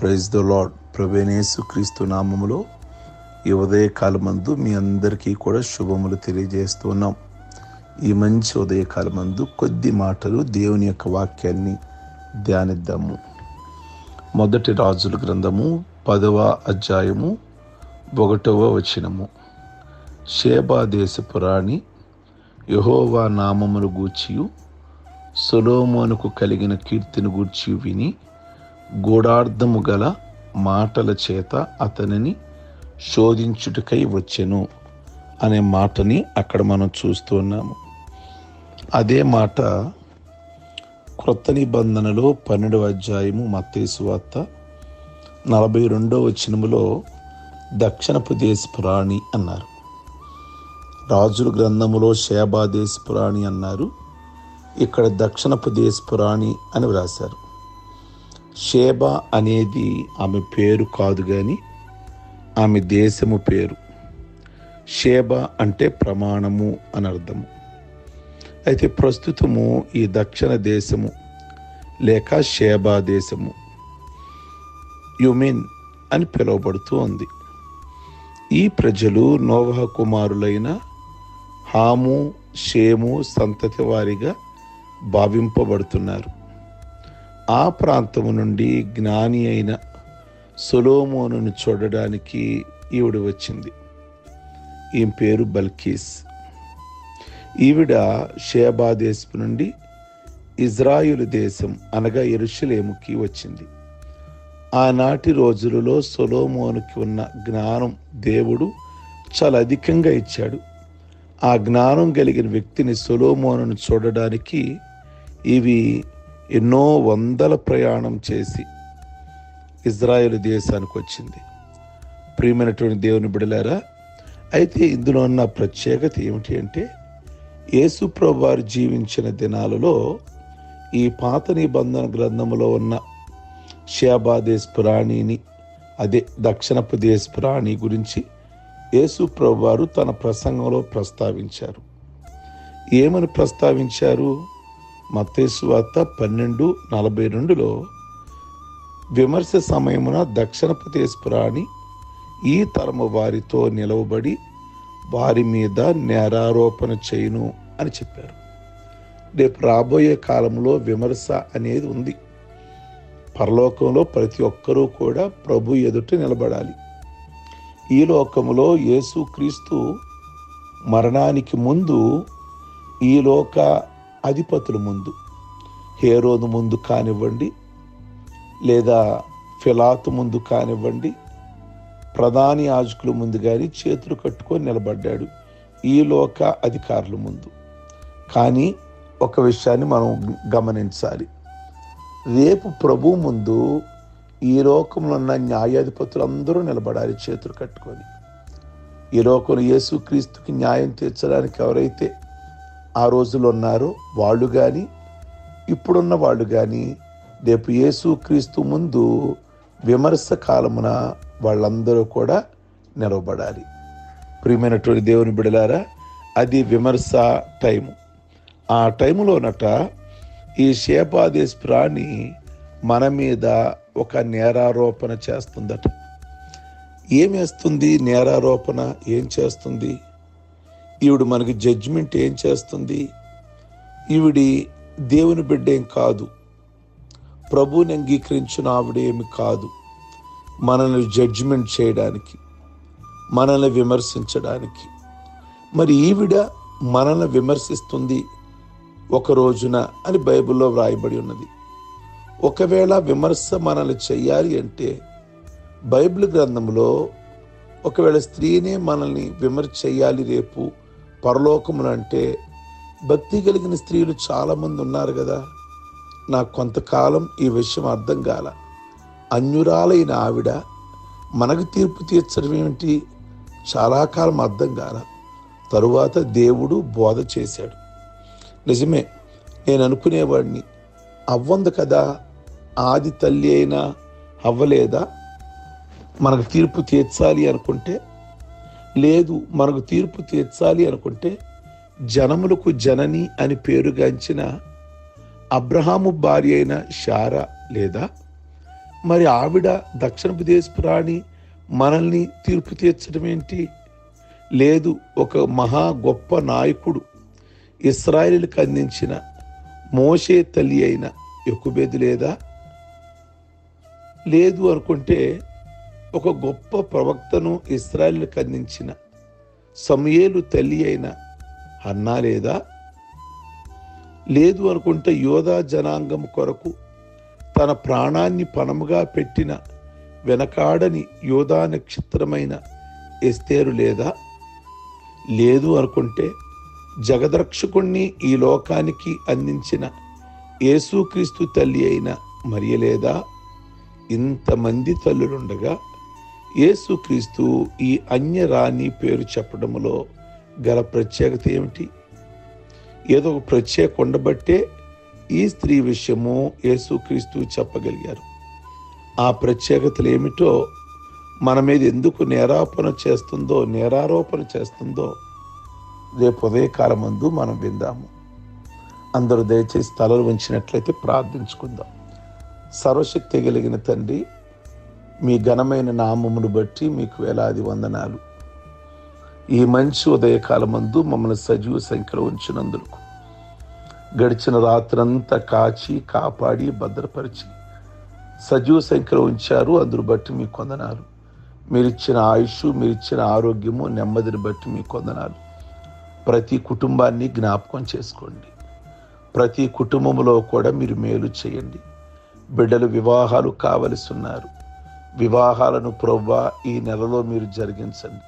Praise the lord ప్రవేణేసు క్రీస్తు నామములో ఈ ఉదయకాలమందు మీ అందరికీ కూడా శుభములు తెలియజేస్తున్నాం ఈ మంచి ఉదయకాలమందు కొద్ది మాటలు దేవుని యొక్క వాక్యాన్ని ధ్యానిద్దాము. మొదటి రాజుల గ్రంథము పదవ అధ్యాయము ఒకటవ వచనము. షేబా యహోవా నామమును గూర్చియు సొలోమోనుకు కలిగిన కీర్తిని గూర్చి విని గూఢార్థము గల మాటల చేత అతనిని శోధించుటకై వచ్చెను అనే మాటని అక్కడ మనం చూస్తున్నాము అదే మాట క్రొత్త నిబంధనలో పన్నెండవ అధ్యాయము మత్తేసు వార్త నలభై రెండవ వచనములో దక్షిణపు దేశపురాణి అన్నారు. రాజుల గ్రంథములో శేబాదేశపురాణి అన్నారు. ఇక్కడ దక్షిణపు దేశపురాణి అని వ్రాశారు. షేబ అనేది ఆమె పేరు కాదు కానీ ఆమె దేశము పేరు. షేబ అంటే ప్రమాణము అని అర్థము అయితే ప్రస్తుతము ఈ దక్షిణ దేశము లేక షేబా దేశము. యుమిన్ అని పిలువబడుతూ ఉంది. ఈ ప్రజలు నోవహ కుమారులైన హాము షేము సంతతి వారిగా భావింపబడుతున్నారు. ఆ ప్రాంతము నుండి జ్ఞాని అయిన సొలోమోనును చూడడానికి ఈవిడ వచ్చింది. ఈమె పేరు బల్కీస్. ఈవిడ షేబా దేశపు నుండి ఇజ్రాయిల్ దేశం అనగా ఎరుషలేముకి వచ్చింది. ఆనాటి రోజులలో సొలోమోనుకి ఉన్న జ్ఞానం దేవుడు చాలా అధికంగా ఇచ్చాడు. ఆ జ్ఞానం కలిగిన వ్యక్తిని సొలోమోనును చూడడానికి ఇవి ఎన్నో వందల ప్రయాణం చేసి ఇజ్రాయెల్ దేశానికి వచ్చింది. ప్రియమైనటువంటి దేవుని బిడలారా అయితే ఇందులో ఉన్న ప్రత్యేకత ఏమిటి అంటే యేసుప్రభు వారు జీవించిన దినాలలో ఈ పాత నిబంధన గ్రంథంలో ఉన్న షాబాదేశ్ పురాణిని అదే దక్షిణపు దేశ పురాణి గురించి యేసుప్రభు వారు తన ప్రసంగంలో ప్రస్తావించారు. ఏమని ప్రస్తావించారు? మత్తేసు వార్త పన్నెండు నలభై రెండులో విమర్శ సమయమున దక్షిణ ప్రదేశ్ పురాణి ఈ తరము వారితో నిలవబడి వారి మీద నేరారోపణ చేయును అని చెప్పారు. రేపు రాబోయే కాలంలో విమర్శ అనేది ఉంది. పరలోకంలో ప్రతి ఒక్కరూ కూడా ప్రభు ఎదుట నిలబడాలి. ఈ లోకంలో యేసుక్రీస్తు మరణానికి ముందు ఈ లోక అధిపతుల ముందు హేరోదు ముందు కానివ్వండి లేదా ఫిలాతు ముందు కానివ్వండి ప్రధాని యాజకుల ముందు కానీ చేతులు కట్టుకొని నిలబడ్డాడు ఈ లోక అధికారుల ముందు. కానీ ఒక విషయాన్ని మనం గమనించాలి. రేపు ప్రభు ముందు ఈ లోకంలో ఉన్న న్యాయాధిపతులు అందరూ నిలబడాలి చేతులు కట్టుకొని. ఈ లోకంలో యేసుక్రీస్తుకి న్యాయం తీర్చడానికి ఎవరైతే ఆ రోజులు ఉన్నారో. వాళ్ళు కానీ ఇప్పుడున్న వాళ్ళు కానీ రేపు యేసు క్రీస్తు ముందు విమర్శ కాలమున వాళ్ళందరూ కూడా నిలవబడాలి. ప్రియమైనటువంటి దేవుని బిడలారా అది విమర్శ టైము. ఆ టైములోనట ఈ శేపాదేశ్ ప్రాణి మన మీద ఒక నేరారోపణ చేస్తుందట. ఏమేస్తుంది నేరారోపణ? ఏం చేస్తుంది? ఈవిడ మనకి జడ్జిమెంట్ ఏం చేస్తుంది? ఈవిడి దేవుని బిడ్డ ఏం కాదు. ప్రభువుని అంగీకరించిన ఆవిడేమి కాదు. మనల్ని జడ్జిమెంట్ చేయడానికి మనల్ని విమర్శించడానికి. మరి ఈవిడ మనల్ని విమర్శిస్తుంది ఒక రోజున అని బైబిల్లో వ్రాయబడి ఉన్నది. ఒకవేళ విమర్శ మనల్ని చెయ్యాలి అంటే బైబిల్ గ్రంథంలో ఒకవేళ స్త్రీనే మనల్ని విమర్శ చెయ్యాలి రేపు పరలోకమున అంటే భక్తి కలిగిన స్త్రీలు చాలామంది ఉన్నారు కదా. నాకు కొంతకాలం ఈ విషయం అర్థం కాల. అన్యురాలైన ఆవిడ మనకు తీర్పు తీర్చడం ఏమిటి? చాలా కాలం అర్థం కాల. తరువాత దేవుడు బోధ చేశాడు. నిజమే నేను అనుకునేవాడిని అవ్వంది కదా ఆది తల్లి అయినా అవ్వలేదా? మనకు తీర్పు తీర్చాలి అనుకుంటే లేదు మనకు తీర్పు తీర్చాలి అనుకుంటే జనములకు జనని అని పేరుగాంచిన అబ్రహాము భార్య అయిన షారా లేదా? మరి ఆవిడ దక్షిణపు దేశపు రాణి మనల్ని తీర్పు తీర్చడం ఏంటి? లేదు ఒక మహా గొప్ప నాయకుడు ఇస్రాయిల్కి అందించిన మోషే తల్లి అయిన ఎక్కుబేది లేదా? లేదు అనుకుంటే ఒక గొప్ప ప్రవక్తను ఇస్రాయల్కి అందించిన సమయేలు తల్లి అయిన అన్నా లేదా? లేదు అనుకుంటే యోధా జనాంగం కొరకు తన ప్రాణాన్ని పణముగా పెట్టిన వెనకాడని యోధా నక్షత్రమైన ఎస్తేరు లేదా? లేదు అనుకుంటే జగదరక్షకుణ్ణి ఈ లోకానికి అందించిన యేసుక్రీస్తు తల్లి అయిన మరియలేదా ఇంతమంది తల్లులుండగా యేసుక్రీస్తు ఈ అన్యరాణి పేరు చెప్పడంలో గల ప్రత్యేకత ఏమిటి? ఏదో ఒక ప్రత్యేక ఉండబట్టే ఈ స్త్రీ విషయము యేసుక్రీస్తు చెప్పగలిగారు. ఆ ప్రత్యేకతలు ఏమిటో మన మీద ఎందుకు నేరాపణ చేస్తుందో నేరారోపణ చేస్తుందో రేపు ఉదయకాలం ముందు మనం విందాము. అందరూ దయచేసి తలలు ఉంచినట్లయితే ప్రార్థించుకుందాం. సర్వశక్తి కలిగిన తండ్రి మీ ఘనమైన నామమును బట్టి మీకు వేలాది వందనాలు. ఈ మంచి ఉదయకాలమందు మమ్మల్ని సజీవ సంఖ్యలో ఉంచినందుకు. గడిచిన రాత్రంతా కాచి కాపాడి భద్రపరిచి సజీవ సంఖ్యలో ఉంచారు. అందును బట్టి మీ కొందనాలు మీరిచ్చిన ఆయుష్ మీరిచ్చిన ఆరోగ్యము నెమ్మదిని బట్టి మీ కొందనాలు ప్రతి కుటుంబాన్ని జ్ఞాపకం చేసుకోండి. ప్రతి కుటుంబంలో కూడా మీరు మేలు చేయండి. బిడ్డలు వివాహాలు కావలసి ఉన్నారు. వివాహాలను ప్రవ్వా ఈ నెలలో మీరు జరిగించండి.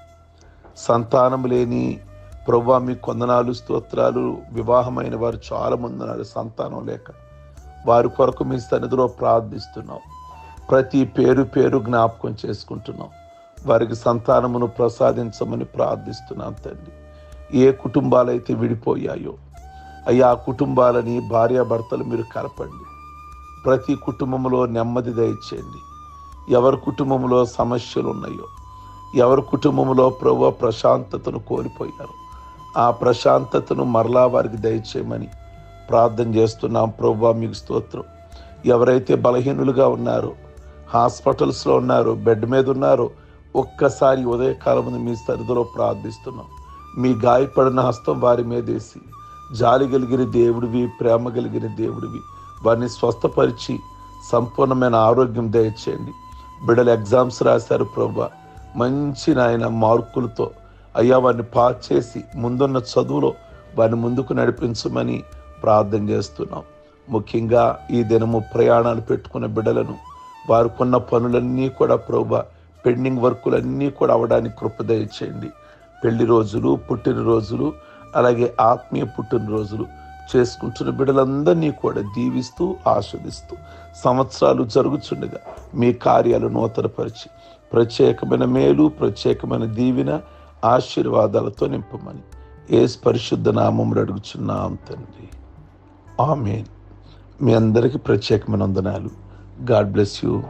సంతానం లేని ప్రవ్వా మీ కొందనాలు స్తోత్రాలు వివాహమైన వారు చాలా మంది ఉన్నారు సంతానం లేక. వారి కొరకు మీ సన్నిధిలో ప్రార్థిస్తున్నాం. ప్రతి పేరు పేరు జ్ఞాపకం చేసుకుంటున్నాం. వారికి సంతానమును ప్రసాదించమని ప్రార్థిస్తున్నాం తండ్రి. ఏ కుటుంబాలైతే విడిపోయాయో అయ్యా ఆ కుటుంబాలని భార్యాభర్తలు మీరు కలపండి. ప్రతి కుటుంబంలో నెమ్మది దయచేయండి. ఎవరి కుటుంబంలో సమస్యలు ఉన్నాయో ఎవరి కుటుంబంలో ప్రభు ప్రశాంతతను కోల్పోయారు ఆ ప్రశాంతతను మరలా వారికి దయచేయమని ప్రార్థన చేస్తున్నాం. ప్రభు మీకు స్తోత్రం. ఎవరైతే బలహీనులుగా ఉన్నారో హాస్పిటల్స్లో ఉన్నారో బెడ్ మీద ఉన్నారో ఒక్కసారి ఉదయకాలం మీ సరిధిలో ప్రార్థిస్తున్నాం. మీ గాయపడిన హస్తం వారి మీదేసి జాలి కలిగిన దేవుడివి ప్రేమ కలిగిన దేవుడివి వారిని స్వస్థపరిచి సంపూర్ణమైన ఆరోగ్యం దయచేయండి. బిడ్డలు ఎగ్జామ్స్ రాశారు ప్రభా. మంచి నాయన మార్కులతో అయ్యా వారిని పాస్ చేసి ముందున్న చదువులో వారిని ముందుకు నడిపించమని ప్రార్థన చేస్తున్నాం. ముఖ్యంగా ఈ దినము ప్రయాణాలు పెట్టుకున్న బిడ్డలను వారికున్న పనులన్నీ కూడా ప్రభా పెండింగ్ వర్కులన్నీ కూడా అవడానికి కృపదయ చేయండి. పెళ్ళి రోజులు పుట్టినరోజులు అలాగే ఆత్మీయ పుట్టినరోజులు చేసుకుంటున్న బిడ్డలందరినీ కూడా దీవిస్తూ ఆస్వాదిస్తూ సంవత్సరాలు జరుగుచుండగా మీ కార్యాలు నూతనపరిచి ప్రత్యేకమైన మేలు ప్రత్యేకమైన దీవెన ఆశీర్వాదాలతో నింపమని ఏ పరిశుద్ధ నామంలో అడుగుచున్నాం తండ్రి. ఆమెన్. మీ అందరికీ ప్రత్యేకమైన వందనాలు. God bless you.